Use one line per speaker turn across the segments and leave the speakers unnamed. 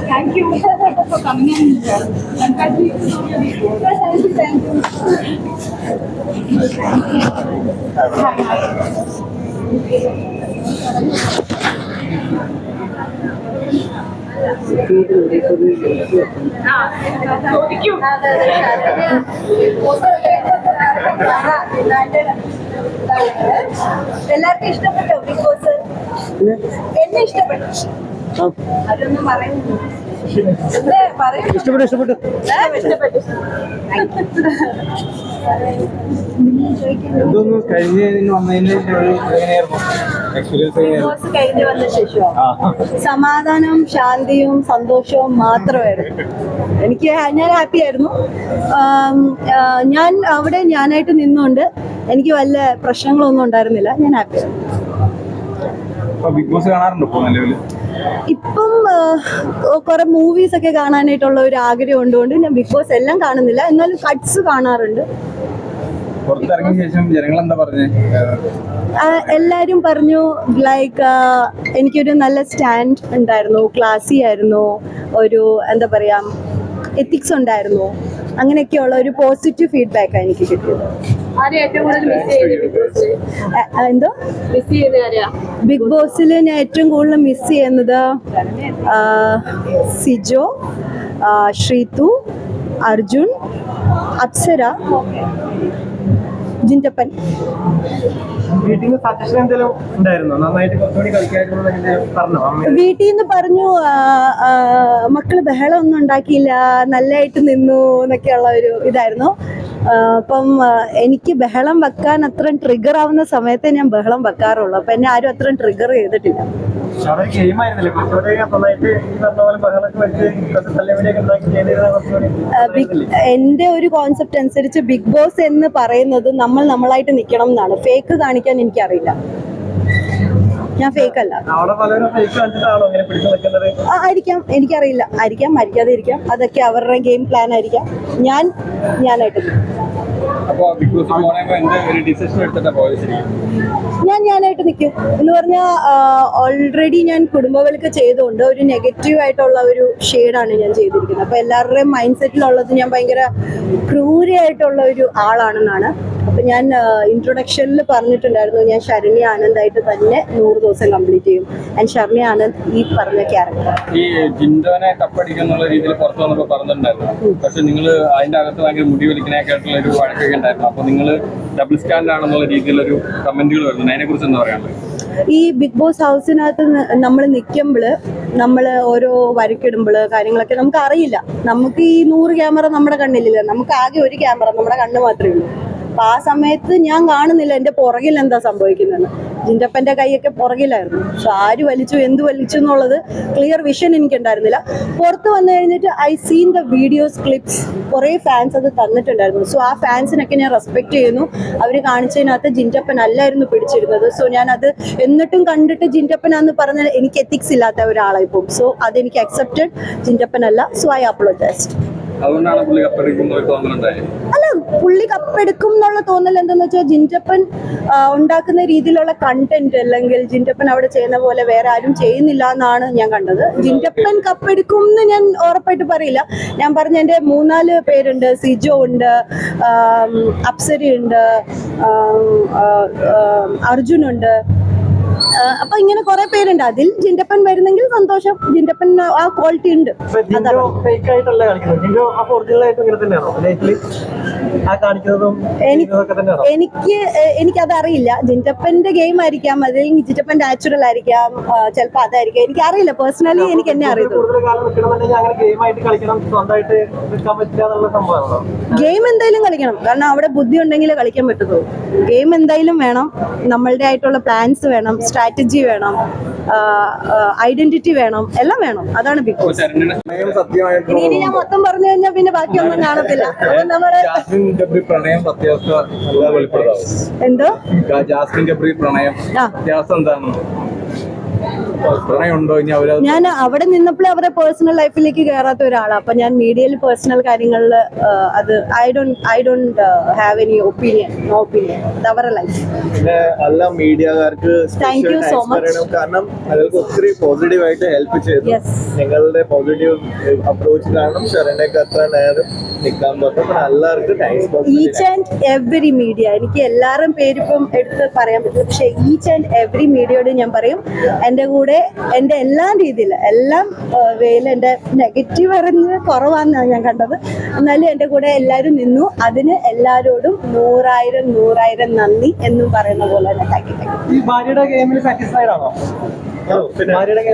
Thank you for coming and uh, congratulations on your video. Thank you, thank you. ചോദിക്കൂ
എല്ലാവർക്കും ഇഷ്ടപ്പെട്ടോ big boss എന്നെ ഇഷ്ടപ്പെട്ടു
ഇഷ്ടപ്പെട്ടു ഇഷ്ടപ്പെട്ടു. എന്തോന്നു വന്നതിന് ഒരു എങ്ങനെയായിരുന്നു?
കഴിഞ്ഞ് വന്ന ശേഷം
ആ.
സമാധാനവും ശാന്തിയും സന്തോഷവും മാത്രമായിരുന്നു. എനിക്ക് ഞാൻ ഹാപ്പി ആയിരുന്നു. ഞാൻ അവിടെ ഞാനായിട്ട് നിന്നുകൊണ്ട് എനിക്ക് വല്ല പ്രശ്നങ്ങളൊന്നും ഉണ്ടായിരുന്നില്ല. ഞാൻ ഹാപ്പി ആയിരുന്നു.
ബിഗ് ബോസ് കാണാറുണ്ടോ നിലവിൽ
ഇപ്പം കുറെ മൂവീസ് ഒക്കെ കാണാനായിട്ടുള്ള ഒരു ആഗ്രഹം ഉണ്ടുകൊണ്ട് ഞാൻ ബിഗ് ബോസ് എല്ലാം കാണുന്നില്ല. എന്നാലും കട്ട്സ് കാണാറുണ്ട്.
പുറത്തിറങ്ങിയ ശേഷം ജനങ്ങൾ എന്താ പറഞ്ഞേ
എല്ലാരും പറഞ്ഞു ലൈക്ക് എനിക്കൊരു നല്ല സ്റ്റാൻഡ് ഉണ്ടായിരുന്നു. ക്ലാസ്സി ആയിരുന്നു. ഒരു എന്താ പറയാ എത്തിക്സ് ഉണ്ടായിരുന്നു. അങ്ങനെയൊക്കെയുള്ള ഒരു പോസിറ്റീവ് ഫീഡ്ബാക്കാണ് എനിക്ക് കിട്ടിയത്. എന്തോ? ബിഗ് ബോസിൽ ഞാൻ ഏറ്റവും കൂടുതൽ മിസ് ചെയ്യുന്നത് സിജോ ശ്രീതു അർജുൻ അപ്സര ജിന്റപ്പൻ
വീട്ടിൽ നിന്ന് പറഞ്ഞോ?
മക്കൾ ബഹളം ഒന്നും ഉണ്ടാക്കിയില്ല നല്ലതായിട്ട് നിന്നു എന്നൊക്കെയുള്ള ഒരു ഇതായിരുന്നു. അപ്പം എനിക്ക് ബഹളം വെക്കാൻ അത്രയും ട്രിഗർ ആവുന്ന സമയത്തെ ഞാൻ ബഹളം വെക്കാറുള്ളൂ. അപ്പൊ എന്നെ ആരും അത്രയും ട്രിഗർ ചെയ്തിട്ടില്ല. എന്റെ ഒരു കോൺസെപ്റ്റ് അനുസരിച്ച് ബിഗ് ബോസ് എന്ന് പറയുന്നത് നമ്മൾ നമ്മളായിട്ട് നിൽക്കണം എന്നാണ്. ഫേക്ക് കാണിക്കാൻ എനിക്കറിയില്ല. ഞാൻ ഫേക്ക് അല്ല. ആയിരിക്കാം. എനിക്കറിയില്ല. ആയിരിക്കാം മരിക്കാതെ ഇരിക്കാം അതൊക്കെ അവരുടെ ഗെയിം പ്ലാൻ ആയിരിക്കാം. ഞാൻ ഞാനായിട്ട്. ഞാൻ ഞാനായിട്ട് നിൽക്കും. എന്ന് പറഞ്ഞാൽ ഓൾറെഡി ഞാൻ കുടുംബവൾക്ക് ചെയ്തുകൊണ്ട് ഒരു നെഗറ്റീവ് ആയിട്ടുള്ള ഒരു ഷെയ്ഡാണ് ഞാൻ ചെയ്തിരിക്കുന്നത്. അപ്പോൾ എല്ലാവരുടെയും മൈൻഡ് സെറ്റിലുള്ളത് ഞാൻ ഭയങ്കര ക്രൂരയായിട്ടുള്ള ഒരു ആളാണെന്നാണ്. അപ്പം ഞാൻ ഇൻട്രൊഡക്ഷനിൽ പറഞ്ഞിട്ടുണ്ടായിരുന്നു ഞാൻ ശരണ്യ ആനന്ദായിട്ട് തന്നെ നൂറ് ദിവസം കംപ്ലീറ്റ് ചെയ്യും. ആൻഡ് ശരണ്യ ആനന്ദ് ഈ പറഞ്ഞ ക്യാരക്ടർ
ഈ ജിൻഡോനെ കപ്പടിക്കുന്നുള്ള രീതിയിൽ പുറത്തു വന്നപ്പോൾ പറഞ്ഞിട്ടുണ്ടായിരുന്നു. പക്ഷെ നിങ്ങൾ അതിന്റെ അകത്ത് ഭയങ്കര മുടി വലിക്കണൊക്കെ ഒരു വഴക്കൊക്കെ ഉണ്ടായിരുന്നു. അപ്പൊ നിങ്ങൾ ഡബിൾ സ്റ്റാൻഡ് ആണെന്നുള്ള രീതിയിലൊരു കമന്റുകൾ വരുന്നുണ്ട്. അതിനെ കുറിച്ച് എന്താ പറയാനുള്ളത്
ഈ ബിഗ് ബോസ് ഹൗസിനകത്ത് നമ്മൾ നിൽക്കുമ്പോൾ നമ്മൾ ഓരോ വരക്കിടുമ്പോൾ കാര്യങ്ങളൊക്കെ നമുക്ക് അറിയില്ല നമുക്ക് ഈ നൂറ് ക്യാമറ നമ്മുടെ കണ്ണിലില്ല. നമുക്ക് ആകെ ഒരു ക്യാമറ നമ്മുടെ കണ്ണ് മാത്രമേ ഉള്ളൂ. അപ്പൊ ആ സമയത്ത് ഞാൻ കാണുന്നില്ല. എന്റെ പുറകിൽ എന്താ സംഭവിക്കുന്നത് ജിന്റപ്പന്റെ കൈയൊക്കെ പുറകിലായിരുന്നു. സോ ആര് വലിച്ചു എന്ത് വലിച്ചു എന്നുള്ളത് ക്ലിയർ വിഷൻ എനിക്ക് ഉണ്ടായിരുന്നില്ല പുറത്ത് വന്നു കഴിഞ്ഞിട്ട് I seen the videos clips കുറേ ഫാൻസ് അത് തന്നിട്ടുണ്ടായിരുന്നു. സോ ആ ഫാൻസിനൊക്കെ ഞാൻ റെസ്പെക്ട് ചെയ്യുന്നു. അവർ കാണിച്ചതിനകത്ത് ജിന്റപ്പൻ അല്ലായിരുന്നു പിടിച്ചിരുന്നത്. സോ ഞാൻ അത് എന്നിട്ടും കണ്ടിട്ട് ജിന്റപ്പനാന്ന് പറഞ്ഞാൽ എനിക്ക് എത്തിക്സ് ഇല്ലാത്ത ഒരാളായി പോകും. സോ അതെനിക്ക് അക്സെപ്റ്റഡ് ജിന്റപ്പൻ അല്ല സോ ഐ അപ്ലോ
അതുകൊണ്ടാണ് പുള്ളി തോന്നലുണ്ടായത്.
അല്ല പുള്ളി കപ്പെടുക്കും എന്നുള്ള തോന്നൽ എന്തെന്ന് വെച്ചാൽ ജിന്റപ്പൻ ഉണ്ടാക്കുന്ന രീതിയിലുള്ള കണ്ടന്റ് അല്ലെങ്കിൽ ജിന്റപ്പൻ അവിടെ ചെയ്യുന്ന പോലെ വേറെ ആരും ചെയ്യുന്നില്ല എന്നാണ് ഞാൻ കണ്ടത്. ജിന്റപ്പൻ കപ്പെടുക്കും എന്ന് ഞാൻ ഉറപ്പായിട്ട് പറയില്ല. ഞാൻ പറഞ്ഞ എന്റെ മൂന്നാൽ പേരുണ്ട്. സിജോ ഉണ്ട് അപ്സരി ഉണ്ട് അർജുനുണ്ട് അപ്പൊ ഇങ്ങനെ കുറെ പേരുണ്ട്. അതിൽ ജിൻഡപ്പൻ വരുന്നെങ്കിൽ സന്തോഷം. ജിൻഡപ്പൻ ആ ക്വാളിറ്റി ഉണ്ട്. എനിക്ക് എനിക്കത് അറിയില്ല ജിന്റപ്പന്റെ ഗെയിം ആയിരിക്കാം. അതിൽ ജിൻഡപ്പൻ നാച്ചുറൽ ആയിരിക്കാം. ചിലപ്പോ അതായിരിക്കാം. എനിക്ക് അറിയില്ല പേഴ്സണലി എനിക്ക് എന്നെ അറിയത്തുള്ളൂ.
ഗെയിം
എന്തായാലും കളിക്കണം. കാരണം അവിടെ ബുദ്ധി ഉണ്ടെങ്കിൽ കളിക്കാൻ പറ്റത്തുള്ളൂ. ഗെയിം എന്തായാലും വേണം. നമ്മളുടെ ആയിട്ടുള്ള പ്ലാൻസ് വേണം. സ്ട്രാറ്റജി വേണം ഐഡന്റിറ്റി വേണം എല്ലാം വേണം. അതാണ് ബിഗ് ബോസ് ഇനി ഞാൻ മൊത്തം പറഞ്ഞു കഴിഞ്ഞാൽ പിന്നെ ബാക്കിയൊന്നും കാണത്തില്ല. എന്തോ?
ജാസ്മിൻ ഗബ്രി പ്രണയം. എന്താണ്
ഞാൻ അവിടെ നിന്നപ്പോഴേ അവരുടെ പേഴ്സണൽ ലൈഫിലേക്ക് കയറാത്ത ഒരാളാണ് അപ്പൊ ഞാൻ മീഡിയയിൽ പേഴ്സണൽ കാര്യങ്ങളിൽ അത് I don't I don't have any opinion no opinion അവരുടെ ലൈഫ്
എല്ലാ മീഡിയക്കാർക്ക്
താങ്ക് യു സോ
മച്ച് കാരണം നിങ്ങൾക്ക് ഒത്തിരി പോസിറ്റീവ് ആയിട്ട് ഹെൽപ്പ് ചെയ്തു.
Yes.
നിങ്ങളുടെ പോസിറ്റീവ് അപ്രോച്ച് കാരണം ശരണ്യക്ക് അത്ര നേരം നിൽക്കാൻ പറ്റും. എല്ലാവർക്കും thanks
each and every media എനിക്ക് എല്ലാവരും പേരിപ്പം എടുത്ത് പറയാൻ പറ്റില്ല പക്ഷേ ഈച്ച് ആൻഡ് എവറി മീഡിയയോട് ഞാൻ പറയും. എന്റെ കൂടെ എന്റെ എല്ലാ രീതിയിൽ എല്ലാം വേയിൽ എന്റെ നെഗറ്റീവ് അറിഞ്ഞ് കുറവാണെന്നാണ് ഞാൻ കണ്ടത്. എന്നാലും എന്റെ കൂടെ എല്ലാവരും നിന്നു. അതിന് എല്ലാവരോടും നൂറായിരം നൂറായിരം നന്ദി എന്നും പറയുന്ന പോലെ തന്നെ. താങ്ക് യു താങ്ക് യു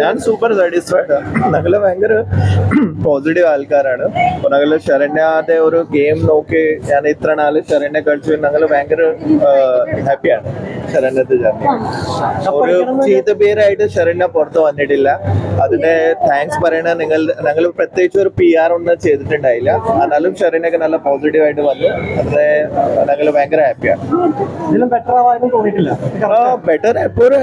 ഞാൻ സൂപ്പർ സാറ്റിസ്ഫൈഡ് ഞങ്ങൾ ഭയങ്കര പോസിറ്റീവ് ആൾക്കാരാണ്. അപ്പൊ ഞങ്ങൾ ശരണ്യാതെ ഒരു ഗെയിം നോക്കി ഞാൻ ഇത്ര നാൾ ശരണ്യ കളിച്ചു. ഞങ്ങൾ ഭയങ്കര ഹാപ്പിയാണ് ശരണ്യത്തെ ഒരു ചീത്ത പേരായിട്ട് ശരണ്യ പുറത്ത് വന്നിട്ടില്ല. അതിന്റെ താങ്ക്സ് പറയണ നിങ്ങൾ ഞങ്ങൾ പ്രത്യേകിച്ച് ഒരു പി ആർ ഒന്നും ചെയ്തിട്ടുണ്ടായില്ല. എന്നാലും ശരണ്യൊക്കെ നല്ല പോസിറ്റീവ് ആയിട്ട് വന്നു. അതിനെ ഞങ്ങൾ ഭയങ്കര ഹാപ്പിയാണ്
ബെറ്റർ
എപ്പോഴും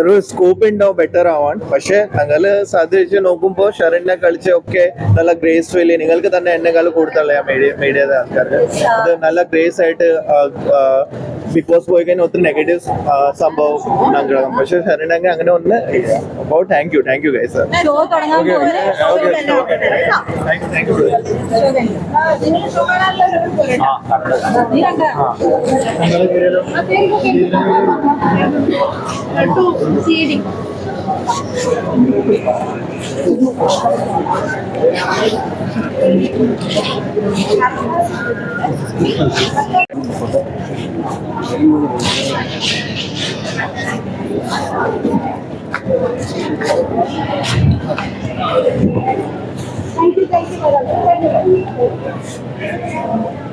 ഒരു സ്കോപ്പ് ഉണ്ടാവും ബെറ്റർ ആവാൻ. പക്ഷെ ഞങ്ങൾ സാധിച്ച് നോക്കുമ്പോൾ ശരണ്യ കളിച്ച ഒക്കെ നല്ല ഗ്രേസ്ഫുള്ളി നിങ്ങൾക്ക് തന്നെ എന്നെക്കാൾ കൂടുതലുള്ള മീഡിയ ആൾക്കാർക്ക്. അത് നല്ല ഗ്രേസ് ആയിട്ട് ബിഗ് ബോസ് പോയി കഴിഞ്ഞാൽ ഒത്തിരി നെഗറ്റീവ് സംഭവം ഉണ്ടാകും പക്ഷെ ശരണ്യ അങ്ങനെ ഒന്ന് അപ്പോൾ thank you
thank you guys show equal to CD. Thank you, thank you, madam.